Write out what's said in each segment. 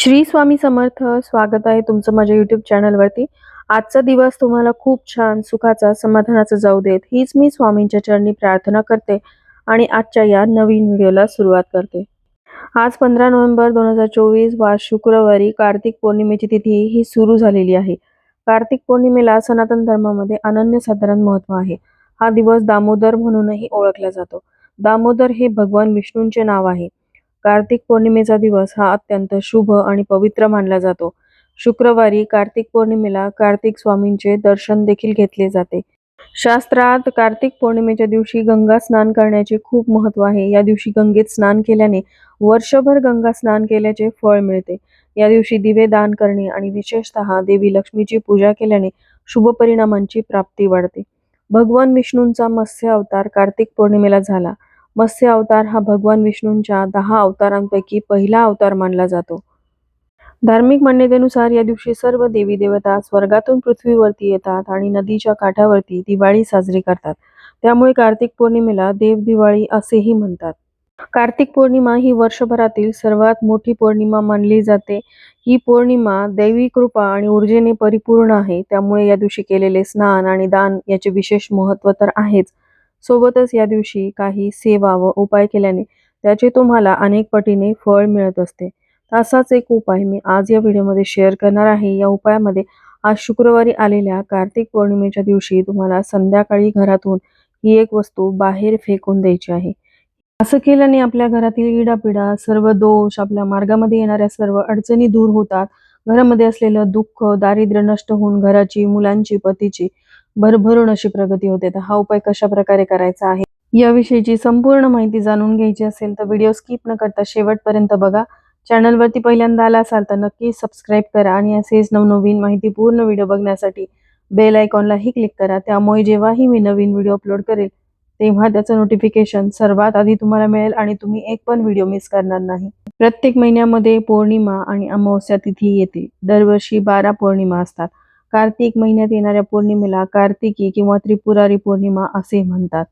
श्री स्वामी समर्थ स्वागत आहे तुमचं माझ्या युट्यूब चॅनलवरती आजचा दिवस तुम्हाला खूप छान सुखाचा समाधानाचा जाऊ देत. हीच मी स्वामींच्या चरणी प्रार्थना करते आणि आजच्या या नवीन व्हिडिओला सुरुवात करते. आज पंधरा नोव्हेंबर दोन हजार चोवीस वा शुक्रवारी कार्तिक पौर्णिमेची तिथी ही सुरू झालेली आहे. कार्तिक पौर्णिमेला सनातन धर्मामध्ये अनन्यसाधारण महत्त्व आहे. हा दिवस दामोदर म्हणूनही ओळखला जातो. दामोदर हे भगवान विष्णूंचे नाव आहे. कार्तिक पौर्णिमेचा दिवस हा अत्यंत शुभ आणि पवित्र मानला जातो. शुक्रवारी कार्तिक पौर्णिमेला कार्तिक स्वामींचे दर्शन देखील घेतले जाते. शास्त्रात कार्तिक पौर्णिमेच्या दिवशी गंगा स्नान करण्याचे खूप महत्त्व आहे. या दिवशी गंगेत स्नान केल्याने वर्षभर गंगा स्नान केल्याचे फळ मिळते. या दिवशी दिवे दान करणे आणि विशेषतः देवी लक्ष्मीची पूजा केल्याने शुभ परिणामांची प्राप्ती वाढते. भगवान विष्णूंचा मत्स्य अवतार कार्तिक पौर्णिमेला झाला. मत्स्य अवतार हा भगवान विष्णूंच्या दहा अवतारांपैकी पहिला अवतार मानला जातो. धार्मिक मान्यतेनुसार या दिवशी सर्व देवी देवता स्वर्गातून पृथ्वीवरती येतात आणि नदीच्या काठावरती दिवाळी साजरी करतात. त्यामुळे कार्तिक पौर्णिमेला देव दिवाळी असेही म्हणतात. कार्तिक पौर्णिमा ही वर्षभरातील सर्वात मोठी पौर्णिमा मानली जाते. ही पौर्णिमा दैवी कृपा आणि ऊर्जेने परिपूर्ण आहे. त्यामुळे या दिवशी केलेले स्नान आणि दान याचे विशेष महत्त्व तर आहेच. सोबतच या दिवशी काही सेवा व उपाय केल्याने त्याचे तुम्हाला अनेक पटीने फळ मिळत असते. असाच एक उपाय मी आज या व्हिडिओमध्ये शेअर करणार आहे. या उपायामध्ये आज शुक्रवारी आलेल्या कार्तिक पौर्णिमेच्या दिवशी तुम्हाला संध्याकाळी घरातून ही एक वस्तू बाहेर फेकून द्यायची आहे. असं केल्याने आपल्या घरातील इडापिडा सर्व दोष आपल्या मार्गामध्ये येणाऱ्या सर्व अडचणी दूर होतात. घरामध्ये असलेलं दुःख दारिद्र्य नष्ट होऊन घराची मुलांची पतीची भरभरून अशी प्रगती होते. तर हा उपाय कशा प्रकारे करायचा आहे? याविषयीची संपूर्ण माहिती जाणून घ्यायची असेल तर व्हिडिओ स्किप न करता शेवटपर्यंत बघा. चॅनलवरती पहिल्यांदा आला असाल तर नक्की सबस्क्राईब करा आणि असेच नवनवीन माहितीपूर्ण व्हिडिओ बघण्यासाठी बेल आयकॉनलाही क्लिक करा. त्यामुळे जेव्हाही मी नवीन व्हिडिओ अपलोड करेल तेव्हा त्याचं नोटिफिकेशन सर्वात आधी तुम्हाला मिळेल आणि तुम्ही एक पण व्हिडिओ मिस करणार नाही. प्रत्येक महिन्यामध्ये पौर्णिमा आणि अमावस्या तिथी येते. दरवर्षी बारा पौर्णिमा असतात. कार्तिक महिन्यात येणाऱ्या पौर्णिमेला कार्तिकी किंवा त्रिपुरारी पौर्णिमा असे म्हणतात.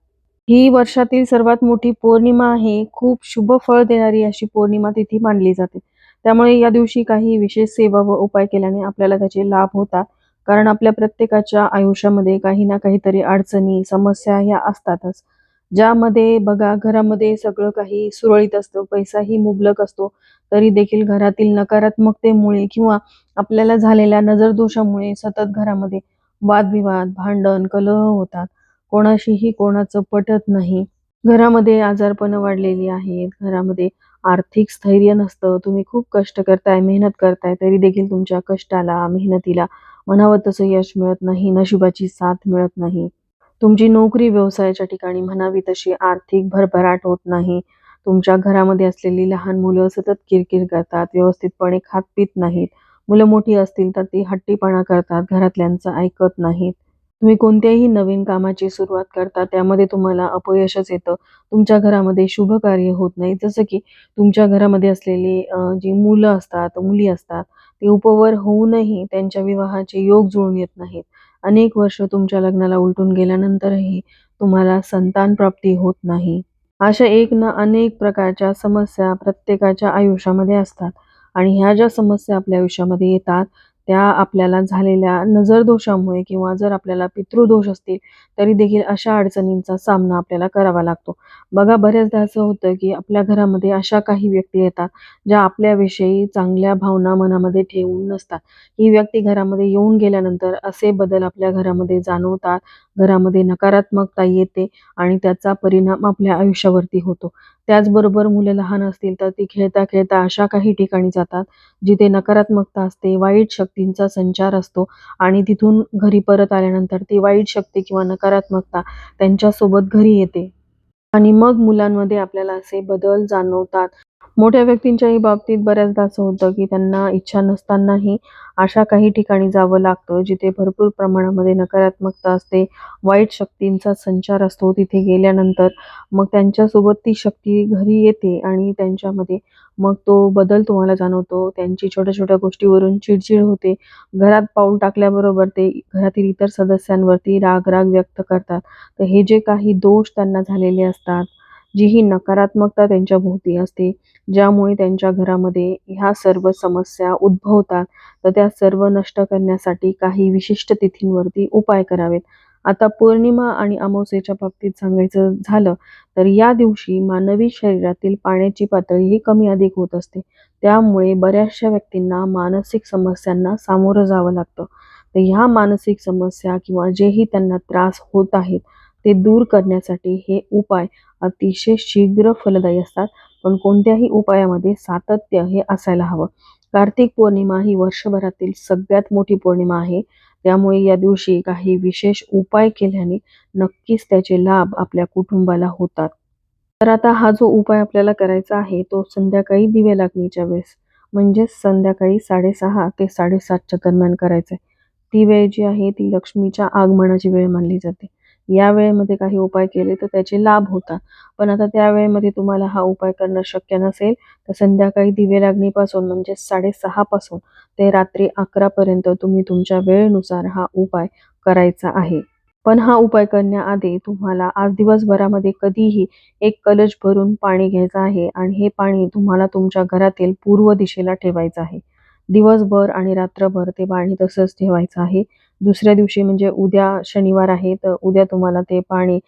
ही वर्षातील सर्वात मोठी पौर्णिमा आहे. खूप शुभ फळ देणारी अशी पौर्णिमा तिथी मानली जाते. त्यामुळे या दिवशी काही विशेष सेवा व उपाय केल्याने आपल्याला त्याचे लाभ होतात. कारण आपल्या प्रत्येकाच्या आयुष्यामध्ये काही ना काहीतरी अडचणी समस्या ह्या असतातच. ज्यामध्ये बघा घरामध्ये सगळं काही सुरळीत असतं पैसाही मुबलक असतो तरी देखील घरातील नकारात्मकतेमुळे किंवा आपल्याला झालेल्या नजरदोषामुळे सतत घरामध्ये वादविवाद भांडण कलह होतात. कोणाशीही कोणाचं पटत नाही. घरामध्ये आजारपण वाढलेली आहेत. घरामध्ये आर्थिक स्थैर्य नसतं. तुम्ही खूप कष्ट करताय मेहनत करताय तरी देखील तुमच्या कष्टाला मेहनतीला म्हणावं तसं यश मिळत नाही नशिबाची साथ मिळत नाही. तुमची नोकरी व्यवसायाच्या ठिकाणी म्हणावी तशी आर्थिक भरभराट होत नाही. तुमच्या घरामध्ये असलेली लहान मुलं सतत किरकिर करतात व्यवस्थितपणे खात पित नाहीत. मुलं मोठी असतील तर ती हट्टीपणा करतात घरातल्यांचं ऐकत नाहीत. तुम्ही कोणत्याही नवीन कामाची सुरुवात करता त्यामध्ये तुम्हाला अपयशच येतं. तुमच्या घरामध्ये शुभ कार्य होत नाही. जसं की तुमच्या घरामध्ये असलेली जी मुलं असतात मुली असतात ते उपवर होऊनही त्यांच्या विवाहाचे योग जुळून येत नाहीत. अनेक वर्ष तुमच्या लग्नाला उलटून गेल्यानंतरही तुम्हाला संतान प्राप्ती होत नाही. अशा एक ना अनेक प्रकारच्या समस्या प्रत्येकाच्या आयुष्यामध्ये असतात. आणि ह्या ज्या समस्या आपल्या आयुष्यामध्ये येतात त्या आपल्याला झालेल्या नजरदोषामुळे किंवा जर आपल्याला पितृदोष असतील तरी देखील अशा अडचणींचा सामना आपल्याला करावा लागतो. बघा बऱ्याचदा असं होतं की आपल्या घरामध्ये अशा काही व्यक्ती येतात ज्या आपल्याविषयी चांगल्या भावना मनामध्ये ठेवून नसतात. ही व्यक्ती घरामध्ये येऊन गेल्यानंतर असे बदल आपल्या घरामध्ये जाणवतात घरामध्ये नकारात्मकता येते आणि त्याचा परिणाम आपल्या आयुष्यावरती होतो. त्याचबरोबर मुलं लहान असतील तर ती खेळता खेळता अशा काही ठिकाणी जातात जिथे नकारात्मकता असते वाईट शक्तींचा संचार असतो आणि तिथून घरी परत आल्यानंतर ती वाईट शक्ती किंवा नकारात्मकता त्यांच्यासोबत घरी येते. आणि मग मुलांमध्ये आपल्याला असे बदल जाणवतात. मोठ्या व्यक्तींच्याही बाबतीत बऱ्याचदा असं होतं की त्यांना इच्छा नसतानाही अशा काही ठिकाणी जावं लागतं जिथे भरपूर प्रमाणामध्ये नकारात्मकता असते वाईट शक्तींचा संचार असतो तिथे गेल्यानंतर. मग त्यांच्यासोबत ती शक्ती घरी येते आणि त्यांच्यामध्ये मग तो बदल तुम्हाला जाणवतो. त्यांची छोट्या छोट्या गोष्टीवरून चिडचिड होते. घरात पाऊल टाकल्याबरोबर ते घरातील इतर सदस्यांवरती राग राग व्यक्त करतात. तर हे जे काही दोष त्यांना झालेले असतात जी ही नकारात्मकता त्यांच्या भोवती असते ज्यामुळे त्यांच्या घरामध्ये ह्या सर्व समस्या उद्भवतात तर त्या सर्व नष्ट करण्यासाठी काही विशिष्ट तिथींवरती उपाय करावेत. आता पौर्णिमा आणि अमावस्येच्या बाबतीत सांगायचं झालं तर या दिवशी मानवी शरीरातील पाण्याची पातळी ही कमी अधिक होत असते. त्यामुळे बऱ्याचशा व्यक्तींना मानसिक समस्यांना सामोरं जावं लागतं. तर ह्या मानसिक समस्या किंवा जेही त्यांना त्रास होत आहेत ते दूर करण्यासाठी हे उपाय अतिशय शीघ्र फलदायी असतात. पण कोणत्याही उपायामध्ये सातत्य हे असायला हवं. कार्तिक पौर्णिमा ही वर्षभरातील सगळ्यात मोठी पौर्णिमा आहे. त्यामुळे या दिवशी काही विशेष उपाय केल्याने नक्कीच त्याचे लाभ आपल्या कुटुंबाला होतात. तर आता हा जो उपाय आपल्याला करायचा आहे तो संध्याकाळी दिवे लागणीच्या वेळेस म्हणजेच संध्याकाळी साडेसहा ते साडेसातच्या दरम्यान करायचा आहे. ती वेळ जी आहे ती लक्ष्मीच्या आगमनाची वेळ मानली जाते. या वेळेमध्ये काही उपाय केले तर त्याचे लाभ होतात. पण आता त्या वेळेमध्ये तुम्हाला हा उपाय करणं शक्य नसेल तर संध्याकाळी दिवे लागणीपासून म्हणजे साडेसहा पासून ते रात्री अकरा पर्यंत तुम्ही तुमच्या वेळेनुसार हा उपाय करायचा आहे. पण हा उपाय करण्याआधी तुम्हाला आज दिवसभरामध्ये कधीही एक कलश भरून पाणी घ्यायचं आहे आणि हे पाणी तुम्हाला तुमच्या घरातील पूर्व दिशेला ठेवायचं आहे. दिवसभर आणि रात्रभर ते पाणी तसंच ठेवायचं आहे. दुसऱ्या दिवशी म्हणजे उद्या शनिवार आहे तर उद्या तुम्हाला ते पाणी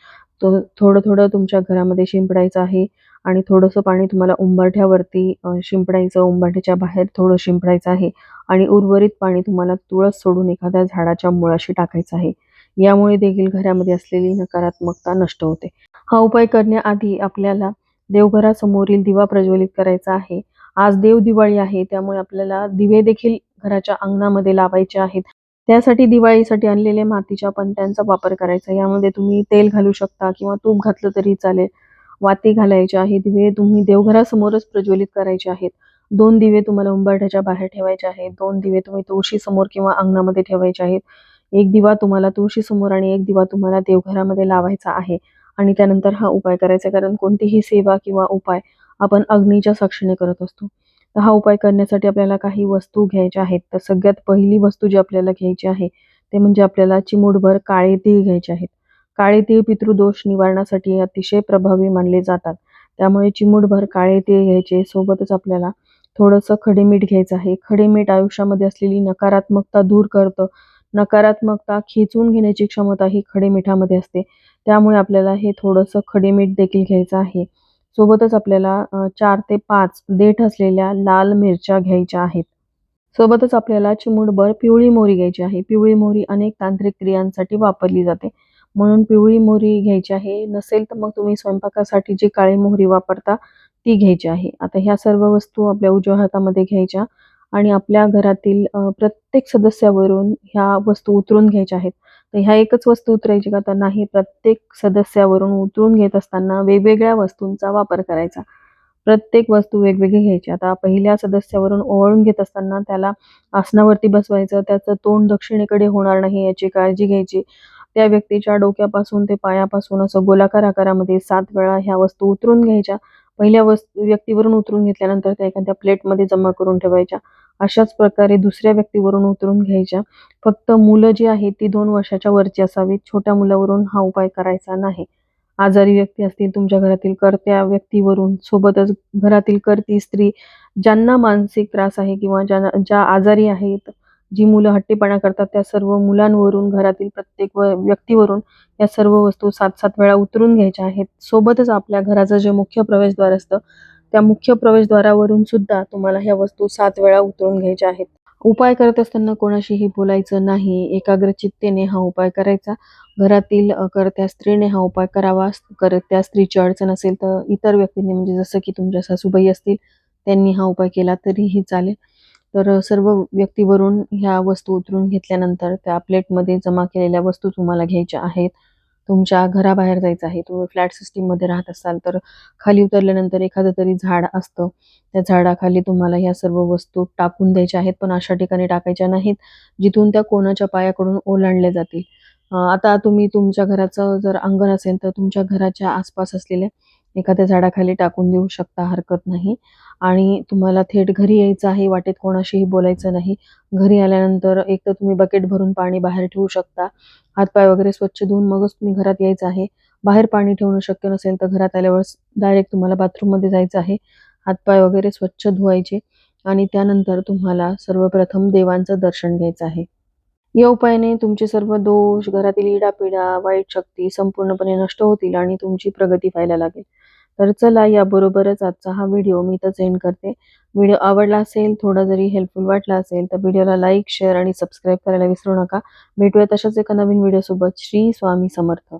तो थोडं थोडं तुमच्या घरामध्ये शिंपडायचं आहे आणि थोडंसं पाणी तुम्हाला उंबरठ्यावरती शिंपडायचं उंबरठ्याच्या बाहेर थोडं शिंपडायचं आहे आणि उर्वरित पाणी तुम्हाला तुळस सोडून एखाद्या झाडाच्या मुळाशी टाकायचं आहे. यामुळे देखील घरामध्ये असलेली नकारात्मकता नष्ट होते. हा उपाय करण्याआधी आपल्याला देवघरासमोरील दिवा प्रज्वलित करायचा आहे. आज देव दिवाळी आहे त्यामुळे आपल्याला दिवे देखील घराच्या अंगणामध्ये लावायचे आहेत. त्यासाठी दिवाळीसाठी आणलेले मातीच्या पणत्यांचा वापर करायचा. यामध्ये तुम्ही तेल घालू शकता किंवा तूप घातलं तरी चालेल. वाती घालायचे आहे दिवे तुम्ही देवघरासमोरच प्रज्वलित करायचे आहेत. दोन दिवे तुम्हाला उंबरठ्याच्या बाहेर ठेवायचे आहेत. दोन दिवे तुम्ही तुळशी समोर किंवा अंगणामध्ये ठेवायचे आहेत. एक दिवा तुम्हाला तुळशी समोर आणि एक दिवा तुम्हाला देवघरामध्ये लावायचा आहे. आणि त्यानंतर हा उपाय करायचा कारण कोणतीही सेवा किंवा उपाय आपण अग्नीच्या साक्षीने करत असतो. तर हा उपाय करण्यासाठी आपल्याला काही वस्तू घ्यायच्या आहेत. तर सगळ्यात पहिली वस्तू जी आपल्याला घ्यायची आहे ते म्हणजे आपल्याला चिमूटभर काळे तीळ घ्यायचे आहेत. काळे तीळ पितृदोष निवारणासाठी अतिशय प्रभावी मानले जातात. त्यामुळे चिमूटभर काळे तीळ घ्यायचे सोबतच आपल्याला थोडंसं खडे मीठ घ्यायचं आहे. खडे मीठ आयुष्यामध्ये असलेली नकारात्मकता दूर करतं. नकारात्मकता खेचून घेण्याची क्षमता ही खडे मिठामध्ये असते. त्यामुळे आपल्याला हे थोडंसं खडे मीठ देखील घ्यायचं आहे. सोबतच आपल्याला चार ते पाच देठ असलेल्या लाल मिरच्या घ्यायच्या आहेत. सोबतच आपल्याला चिमूटभर पिवळी मोहरी घ्यायची आहे. पिवळी मोहरी अनेक तांत्रिक क्रियांसाठी वापरली जाते. म्हणून पिवळी मोहरी घ्यायची आहे. नसेल तर मग तुम्ही स्वयंपाकासाठी जी काळी मोहरी वापरता ती घ्यायची आहे. आता ह्या सर्व वस्तू आपल्या उजव्या हातामध्ये घ्यायच्या आणि आपल्या घरातील प्रत्येक सदस्यावरून ह्या वस्तू उतरून घ्यायच्या आहेत. तर ह्या एकच वस्तू उतरायची का? तर नाही प्रत्येक सदस्यावरून उतरून घेत असताना वेगवेगळ्या वस्तूंचा वापर करायचा. प्रत्येक वस्तू वेगवेगळी घ्यायची. आता पहिल्या सदस्यावरून ओवाळून घेत असताना त्याला आसनावरती बसवायचं त्याचं तोंड दक्षिणेकडे होणार नाही याची काळजी घ्यायची. त्या व्यक्तीच्या डोक्यापासून ते पायापासून असं गोलाकार आकारामध्ये सात वेळा ह्या वस्तू उतरून घ्यायच्या. पहिल्या वस्तू व्यक्तीवरून उतरून घेतल्यानंतर त्या एखाद्या प्लेटमध्ये जमा करून ठेवायच्या. अशाच प्रकारे दुसऱ्या व्यक्तीवरून उतरून घ्यायच्या. फक्त मुलं जी आहेत ती दोन वर्षाच्या वरची असावीत. छोट्या मुलावरून हा उपाय करायचा नाही. आजारी व्यक्ती असतील तुमच्या घरातील कर्त्या व्यक्तीवरून सोबतच घरातील करती स्त्री ज्यांना मानसिक त्रास आहे किंवा ज्या ज्या आजारी आहेत जी मुलं हट्टीपणा करतात त्या सर्व मुलांवरून घरातील प्रत्येक व व्यक्तीवरून या सर्व वस्तू सात सात वेळा उतरून घ्यायच्या आहेत. सोबतच आपल्या घराचं जे मुख्य प्रवेशद्वार असतं त्या मुख्य प्रवेशद्वारावरून सुद्धा तुम्हाला ह्या वस्तू सात वेळा उतरून घ्यायच्या आहेत. उपाय करत असताना कोणाशीही बोलायचं नाही एकाग्र चित्तेने हा उपाय करायचा. घरातील करत्या स्त्रीने हा उपाय करावा करत्या स्त्रीची अडचण असेल तर इतर व्यक्तींनी म्हणजे जसं की तुमच्या सासूबाई असतील त्यांनी हा उपाय केला तरीही चालेल. तर सर्व व्यक्तीवरून ह्या वस्तू उतरून घेतल्यानंतर त्या प्लेटमध्ये जमा केलेल्या वस्तू तुम्हाला घ्यायच्या आहेत. तुमच्या घराबाहेर जायचं आहे तुम्ही फ्लॅट सिस्टीममध्ये राहत असाल तर खाली उतरल्यानंतर एखादं तरी झाड असतं. त्या झाडाखाली तुम्हाला ह्या सर्व वस्तू टाकून द्यायच्या आहेत पण अशा ठिकाणी टाकायच्या नाहीत जिथून त्या कोणाच्या पायाकडून ओलांडल्या जातील. आता तुम्ही तुमच्या घराचं जर अंगण असेल तर तुमच्या घराच्या आसपास असलेल्या एखाद्या झाडाखाली टाकून देऊ शकता हरकत नाही. आणि तुम्हाला थेट घरी यायचं आहे वाटेत कोणाशीही बोलायचं नाही. घरी आल्यानंतर एक तर तुम्ही बकेट भरून पाणी बाहेर ठेवू शकता. हातपाय वगैरे स्वच्छ धुवून मगच तुम्ही घरात यायचं आहे. बाहेर पाणी ठेवणं शक्य नसेल तर घरात आल्यावर डायरेक्ट तुम्हाला बाथरूममध्ये जायचं आहे. हातपाय वगैरे स्वच्छ धुवायचे. आणि त्यानंतर तुम्हाला सर्वप्रथम देवांचं दर्शन घ्यायचं आहे. या उपायाने तुमचे सर्व दोष घरातील इडापिडा वाईट शक्ती संपूर्णपणे नष्ट होतील आणि तुमची प्रगती व्हायला लागेल. तर चला याबरोबरच आजचा हा व्हिडिओ मी इथं एंड करते. व्हिडिओ आवडला असेल थोडा जरी हेल्पफुल वाटला असेल तर व्हिडिओला लाईक शेअर आणि सबस्क्राईब करायला विसरू नका. भेटूया तशाच एका नवीन व्हिडिओसोबत. श्री स्वामी समर्थ.